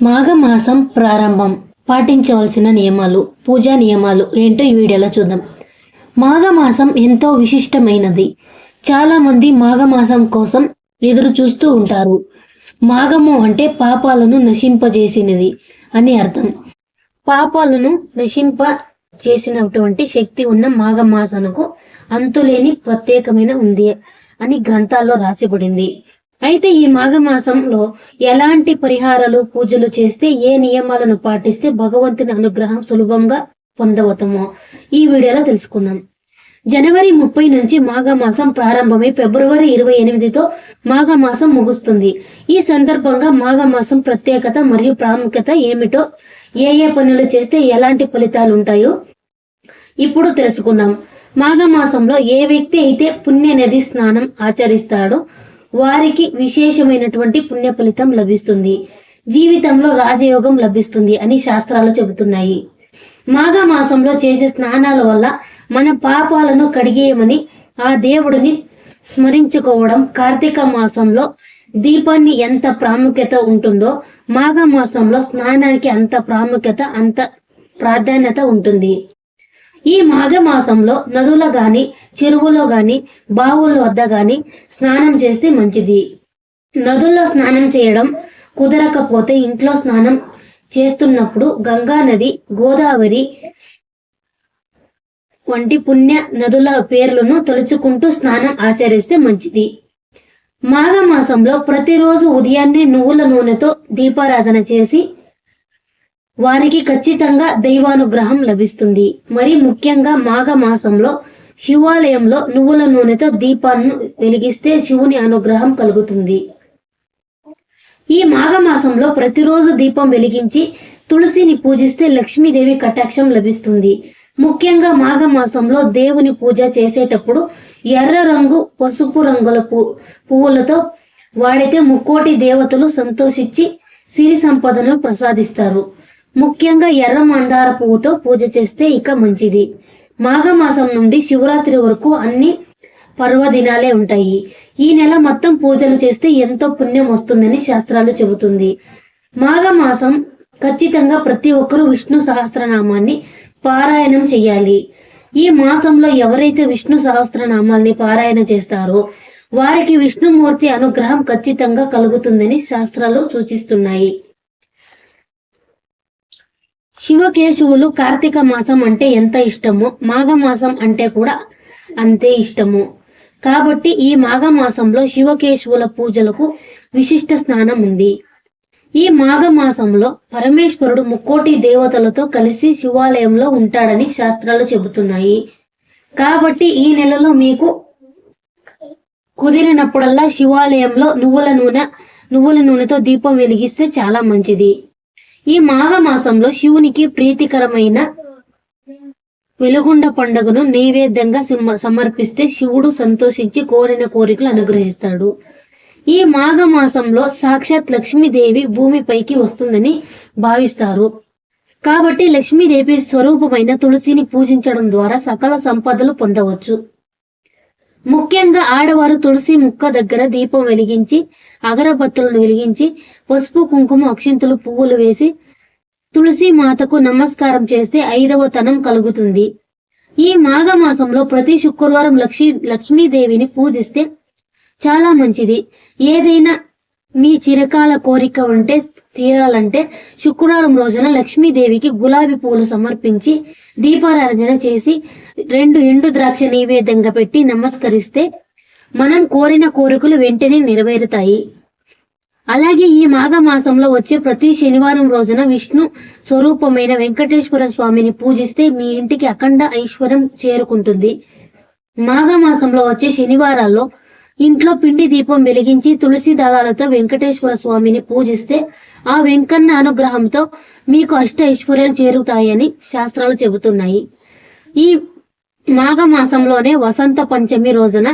మాఘమాసం ప్రారంభం. పాటించవలసిన నియమాలు పూజా నియమాలు ఏంటో ఈ వీడియోలో చూద్దాం. మాఘమాసం ఎంతో విశిష్టమైనది. చాలా మంది మాఘమాసం కోసం ఎదురు చూస్తూ ఉంటారు. మాఘము అంటే పాపాలను నశింపజేసినది అని అర్థం. పాపాలను నశింప చేసినటువంటి శక్తి ఉన్న మాఘమాసనకు అంతులేని ప్రత్యేకమైన ఉంది అని గ్రంథాల్లో రాసిబడింది అయితే ఈ మాఘమాసంలో ఎలాంటి పరిహారాలు పూజలు చేస్తే ఏ నియమాలను పాటిస్తే భగవంతుని అనుగ్రహం సులభంగా పొందవతామో ఈ వీడియోలో తెలుసుకుందాం. జనవరి ముప్పై నుంచి మాఘమాసం ప్రారంభమై ఫిబ్రవరి ఇరవై ఎనిమిదితో మాఘమాసం ముగుస్తుంది. ఈ సందర్భంగా మాఘమాసం ప్రత్యేకత మరియు ప్రాముఖ్యత ఏమిటో ఏ ఏ పనులు చేస్తే ఎలాంటి ఫలితాలు ఉంటాయో ఇప్పుడు తెలుసుకుందాం. మాఘమాసంలో ఏ వ్యక్తి అయితే పుణ్య నది స్నానం ఆచరిస్తాడో వారికి విశేషమైనటువంటి పుణ్య ఫలితం లభిస్తుంది. జీవితంలో రాజయోగం లభిస్తుంది అని శాస్త్రాలు చెబుతున్నాయి. మాఘమాసంలో చేసే స్నానాల వల్ల మన పాపాలను కడిగేయమని ఆ దేవుడిని స్మరించుకోవడం కార్తీక మాసంలో దీపాన్ని ఎంత ప్రాముఖ్యత ఉంటుందో మాఘమాసంలో స్నానానికి అంత ప్రాముఖ్యత అంత ప్రాధాన్యత ఉంటుంది. ఈ మాఘమాసంలో నదుల గాని చెరువులో గాని బావుల వద్ద గాని స్నానం చేస్తే మంచిది. నదుల్లో స్నానం చేయడం కుదరకపోతే ఇంట్లో స్నానం చేస్తున్నప్పుడు గంగా నది గోదావరి వంటి పుణ్య నదుల పేర్లను తలుచుకుంటూ స్నానం ఆచరిస్తే మంచిది. మాఘమాసంలో ప్రతిరోజు ఉదయాన్నే నువ్వుల నూనెతో దీపారాధన చేసి వారికి ఖచ్చితంగా దైవానుగ్రహం లభిస్తుంది. మరి ముఖ్యంగా మాఘమాసంలో శివాలయంలో నువ్వుల నూనెతో దీపాన్ని వెలిగిస్తే శివుని అనుగ్రహం కలుగుతుంది. ఈ మాఘమాసంలో ప్రతిరోజు దీపం వెలిగించి తులసిని పూజిస్తే లక్ష్మీదేవి కటాక్షం లభిస్తుంది. ముఖ్యంగా మాఘమాసంలో దేవుని పూజ చేసేటప్పుడు ఎర్ర రంగు పసుపు రంగుల పు పువ్వులతో వాడితే ముక్కోటి దేవతలు సంతోషించి సిరి సంపదను ప్రసాదిస్తారు. ముఖ్యంగా ఎర్ర మందార పువ్వుతో పూజ చేస్తే ఇక మంచిది. మాఘమాసం నుండి శివరాత్రి వరకు అన్ని పర్వదినాలే ఉంటాయి. ఈ నెల మొత్తం పూజలు చేస్తే ఎంతో పుణ్యం వస్తుందని శాస్త్రాలు చెబుతుంది. మాఘమాసం ఖచ్చితంగా ప్రతి ఒక్కరూ విష్ణు సహస్రనామాన్ని పారాయణం చేయాలి. ఈ మాసంలో ఎవరైతే విష్ణు సహస్రనామాల్ని పారాయణ చేస్తారో వారికి విష్ణుమూర్తి అనుగ్రహం ఖచ్చితంగా కలుగుతుందని శాస్త్రాలు సూచిస్తున్నాయి. శివకేశవులు కార్తీక మాసం అంటే ఎంత ఇష్టమో మాఘమాసం అంటే కూడా అంతే ఇష్టము. కాబట్టి ఈ మాఘమాసంలో శివకేశవుల పూజలకు విశిష్ట స్నానం ఉంది. ఈ మాఘమాసంలో పరమేశ్వరుడు ముక్కోటి దేవతలతో కలిసి శివాలయంలో ఉంటాడని శాస్త్రాలు చెబుతున్నాయి. కాబట్టి ఈ నెలలో మీకు కుదిరినప్పుడల్లా శివాలయంలో నువ్వుల నూనె నువ్వుల నూనెతో దీపం వెలిగిస్తే చాలా మంచిది. ఈ మాఘమాసంలో శివునికి ప్రీతికరమైన వెలుగుండ పండుగను నైవేద్యంగా సమర్పిస్తే శివుడు సంతోషించి కోరిన కోరికలు అనుగ్రహిస్తాడు. ఈ మాఘమాసంలో సాక్షాత్ లక్ష్మీదేవి భూమిపైకి వస్తుందని భావిస్తారు. కాబట్టి లక్ష్మీదేవి స్వరూపమైన తులసిని పూజించడం ద్వారా సకల సంపదలు పొందవచ్చు. ముఖ్యంగా ఆడవారు తులసి ముక్క దగ్గర దీపం వెలిగించి అగరబత్తులను వెలిగించి పసుపు కుంకుమ అక్షింతలు పువ్వులు వేసి తులసి మాతకు నమస్కారం చేస్తే ఐదవ తనం కలుగుతుంది. ఈ మాఘమాసంలో ప్రతి శుక్రవారం లక్ష్మీ లక్ష్మీదేవిని పూజిస్తే చాలా మంచిది. ఏదైనా మీ చిరకాల కోరిక ఉంటే తీరాలంటే శుక్రవారం రోజున లక్ష్మీదేవికి గులాబీ పూలు సమర్పించి దీపారాధన చేసి రెండు ఎండు ద్రాక్ష నైవేద్యంగా పెట్టి నమస్కరిస్తే మనం కోరిన కోరికలు వెంటనే నెరవేరుతాయి. అలాగే ఈ మాఘమాసంలో వచ్చే ప్రతి శనివారం రోజున విష్ణు స్వరూపమైన వెంకటేశ్వర స్వామిని పూజిస్తే మీ ఇంటికి అఖండ ఐశ్వర్యం చేరుకుంటుంది. మాఘమాసంలో వచ్చే శనివారాల్లో ఇంట్లో పిండి దీపం వెలిగించి తులసి దళాలతో వెంకటేశ్వర స్వామిని పూజిస్తే ఆ వెంకన్న అనుగ్రహంతో మీకు అష్ట ఐశ్వర్యాలు చేరుతాయని శాస్త్రాలు చెబుతున్నాయి. ఈ మాఘమాసంలోనే వసంత పంచమి రోజున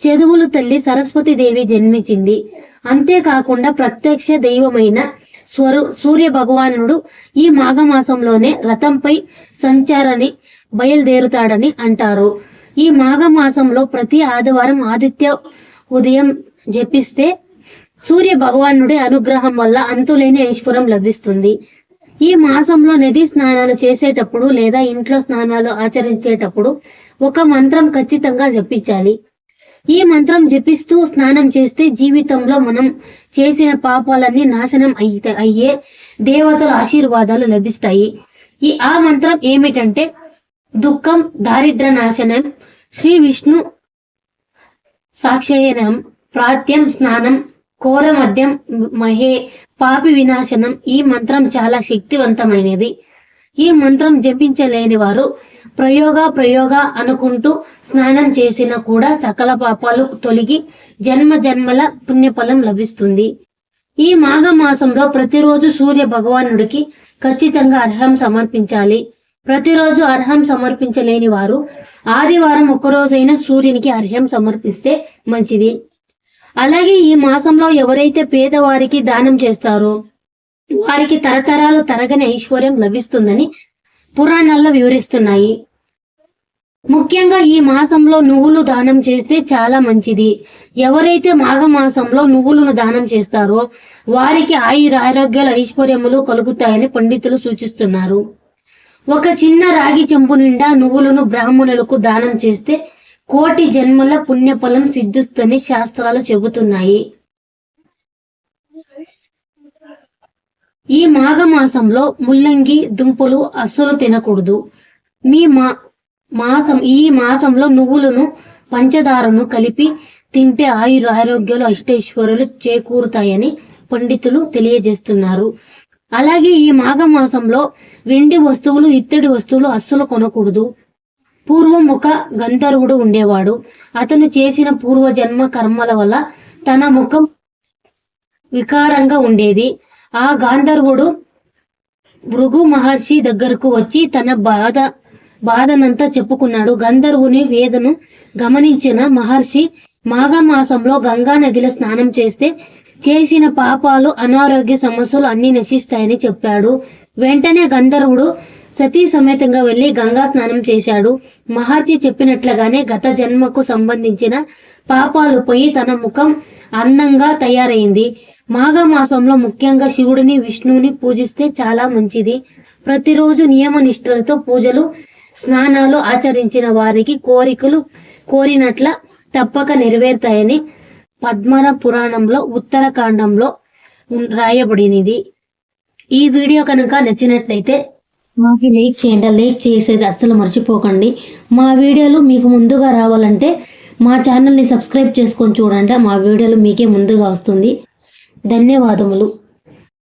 చెదువులు తల్లి సరస్వతి దేవి జన్మించింది. అంతేకాకుండా ప్రత్యక్ష దైవమైన స్వరు సూర్య భగవానుడు ఈ మాఘమాసంలోనే రథంపై సంచారని బయలుదేరుతాడని అంటారు. ఈ మాఘమాసంలో ప్రతి ఆదివారం ఆదిత్య ఉదయం జపిస్తే సూర్య భగవానుడి అనుగ్రహం వల్ల అంతులేని ఐశ్వర్యం లభిస్తుంది. ఈ మాసంలో నది స్నానాలు చేసేటప్పుడు లేదా ఇంట్లో స్నానాలు ఆచరించేటప్పుడు ఒక మంత్రం ఖచ్చితంగా జపించాలి. ఈ మంత్రం జపిస్తూ స్నానం చేస్తే జీవితంలో మనం చేసిన పాపాలన్నీ నాశనం అయితే అయ్యే దేవతల ఆశీర్వాదాలు లభిస్తాయి. ఈ ఆ మంత్రం ఏమిటంటే దుఃఖం దారిద్ర నాశనం శ్రీ విష్ణు సాక్షయనం ప్రాత్యం స్నానం కోర మద్యం మహే పాపి వినాశనం ఈ మంత్రం చాలా శక్తివంతమైనది. ఈ మంత్రం జపించలేని వారు ప్రయోగ ప్రయోగ అనుకుంటూ స్నానం చేసినా కూడా సకల పాపాలు తొలగి జన్మ జన్మల పుణ్యఫలం లభిస్తుంది. ఈ మాఘ మాసంలో ప్రతిరోజు సూర్య భగవానుడికి ఖచ్చితంగా అర్హం సమర్పించాలి. ప్రతిరోజు అర్హం సమర్పించలేని వారు ఆదివారం ఒక్కరోజైనా సూర్యునికి అర్హం సమర్పిస్తే మంచిది. అలాగే ఈ మాసంలో ఎవరైతే పేదవారికి దానం చేస్తారో వారికి తరతరాలు తరగని ఐశ్వర్యం లభిస్తుందని పురాణాల్లో వివరిస్తున్నాయి. ముఖ్యంగా ఈ మాసంలో నువ్వులు దానం చేస్తే చాలా మంచిది. ఎవరైతే మాఘ మాసంలో నువ్వులను దానం చేస్తారో వారికి ఆయుర ఆరోగ్యాలు ఐశ్వర్యములు కలుగుతాయని పండితులు సూచిస్తున్నారు. ఒక చిన్న రాగి చెంపు నిండా నువ్వులను బ్రాహ్మణులకు దానం చేస్తే కోటి జన్మల పుణ్యఫలం సిద్ధిస్తుందని శాస్త్రాలు చెబుతున్నాయి. ఈ మాఘ మాసంలో ముల్లంగి దుంపలు అస్సలు తినకూడదు. మీ మా మాసం ఈ మాసంలో నువ్వులను పంచదారను కలిపి తింటే ఆయుర ఆరోగ్యాలు అష్టైశ్వర్యాలు చేకూరుతాయని పండితులు తెలియజేస్తున్నారు. అలాగే ఈ మాఘ మాసంలో వెండి వస్తువులు ఇత్తడి వస్తువులు అస్సలు కొనకూడదు. పూర్వం ఒక గంధర్వుడు ఉండేవాడు. అతను చేసిన పూర్వజన్మ కర్మల వల్ల తన ముఖం వికారంగా ఉండేది. ఆ గాంధర్వుడు భృగు మహర్షి దగ్గరకు వచ్చి తన బాధ బాధనంతా చెప్పుకున్నాడు. గంధర్వుని వేదను గమనించిన మహర్షి మాఘమాసంలో గంగా నదిలో స్నానం చేస్తే చేసిన పాపాలు అనారోగ్య సమస్యలు అన్ని నశిస్తాయని చెప్పాడు. వెంటనే గంధర్వుడు సతీ సమేతంగా వెళ్ళి గంగా స్నానం చేశాడు. మహర్షి చెప్పినట్లుగానే గత జన్మకు సంబంధించిన పాపాలు పోయి తన ముఖం అందంగా తయారైంది. మాఘమాసంలో ముఖ్యంగా శివుడిని విష్ణువుని పూజిస్తే చాలా మంచిది. ప్రతిరోజు నియమ నిష్ఠలతో పూజలు స్నానాలు ఆచరించిన వారికి కోరికలు కోరినట్ల తప్పక నెరవేరుతాయని పద్మన పురాణంలో ఉత్తరకాండంలో రాయబడినది. ఈ వీడియో కనుక నచ్చినట్లయితే మాకు లైక్ చేయండి లైక్ చేసేది అస్సలు మర్చిపోకండి. మా వీడియోలు మీకు ముందుగా రావాలంటే మా ఛానల్ని సబ్స్క్రైబ్ చేసుకొని చూడండి మా వీడియోలు మీకే ముందుగా వస్తుంది. ధన్యవాదములు.